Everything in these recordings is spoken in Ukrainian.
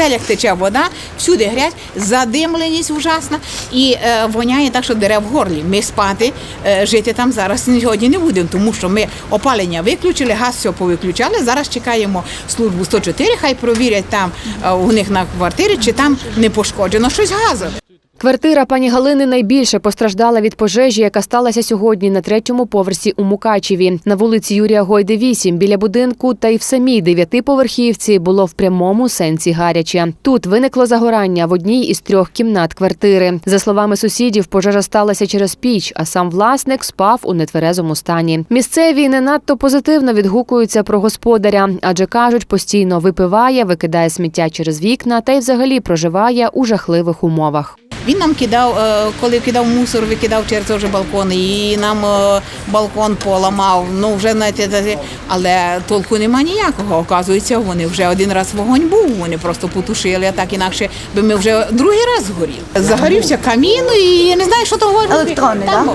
стелях тече вода, всюди грязь, задимленість ужасна і е, воняє так, що дерев в горлі. Ми спати, е, жити там зараз сьогодні не будемо, тому що ми опалення виключили, газ все повиключали. Зараз чекаємо службу 104, хай провірять там е, у них на квартирі, чи там не пошкоджено щось газове. Квартира пані Галини найбільше постраждала від пожежі, яка сталася сьогодні на третьому поверсі у Мукачеві. На вулиці Юрія Гойди 8 біля будинку та й в самій дев'ятиповерхівці було в прямому сенсі гаряче. Тут виникло загорання в одній із трьох кімнат квартири. За словами сусідів, пожежа сталася через піч, а сам власник спав у нетверезому стані. Місцеві не надто позитивно відгукуються про господаря, адже кажуть, постійно випиває, викидає сміття через вікна та й взагалі проживає у жахливих умовах. Він нам кидав, е, коли кидав мусор, викидав через той же балкон, і нам е, балкон поламав. Ну вже знаєте, але толку нема ніякого. Оказується, вони вже один раз вогонь був, вони просто потушили, а так інакше би ми вже другий раз згоріли. Загорівся камін, і я не знаю, що то говорить. Електронний, Там,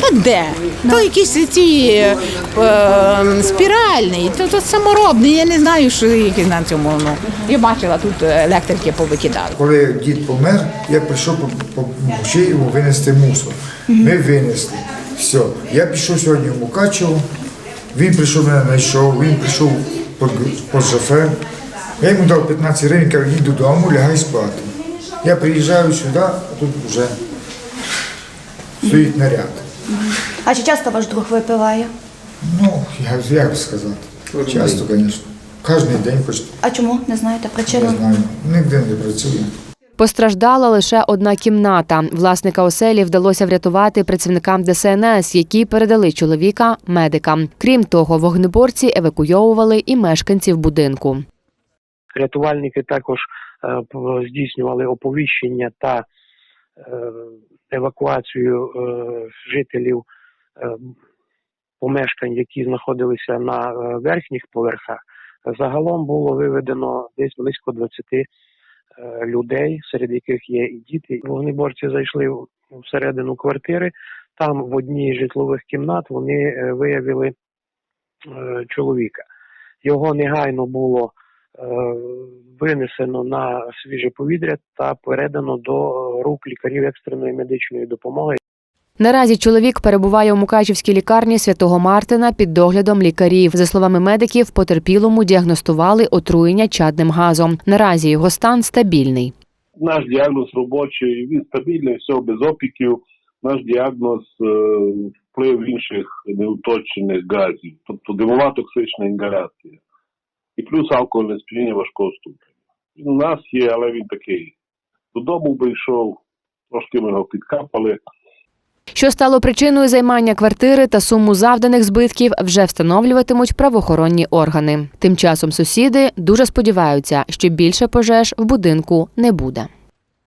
Та де? То якісь ці е, е, спіральний, то, то саморобний, я не знаю, що який на цьому. Ну. Я бачила, тут електрики повикидали. Коли дід помер, я прийшов по йому винести мусор. Ми винесли. Все. Я пішов сьогодні в Мукачево, він прийшов мене знайшов, він прийшов по, шофер. Я йому дав 15 гривень, кажу, їдь додому, лягай спати. Я приїжджаю сюди, а тут вже стоїть наряд. А чи часто ваш друг випиває? Ну, я, як сказати, часто, звісно. Кожен день хоч А чому не знаєте причину? не знаю, ніде не працює. Постраждала лише одна кімната. Власника оселі вдалося врятувати працівникам ДСНС, які передали чоловіка медикам. Крім того, вогнеборці евакуйовували і мешканців будинку. Рятувальники також е, здійснювали оповіщення та е, евакуацію е, жителів помешкань, які знаходилися на верхніх поверхах. Загалом було виведено десь близько 20 е, людей, серед яких є і діти. Вогнеборці зайшли всередину квартири. Там в одній з житлових кімнат вони е, виявили е, чоловіка. Його негайно було е, винесено на свіже повітря та передано до е, рук лікарів екстреної медичної допомоги. Наразі чоловік перебуває у Мукачівській лікарні святого Мартина під доглядом лікарів. За словами медиків, потерпілому діагностували отруєння чадним газом. Наразі його стан стабільний. наш діагноз робочий, він стабільний, все без опіків. Наш діагноз е, вплив інших неуточених газів, тобто димова токсична інгаляція. І плюс алкогольне сп'яніння важкого ступеня. Він у нас є, але він такий. Додому прийшов, трошки ми його підкапали. Що стало причиною займання квартири та суму завданих збитків, вже встановлюватимуть правоохоронні органи. Тим часом сусіди дуже сподіваються, що більше пожеж в будинку не буде.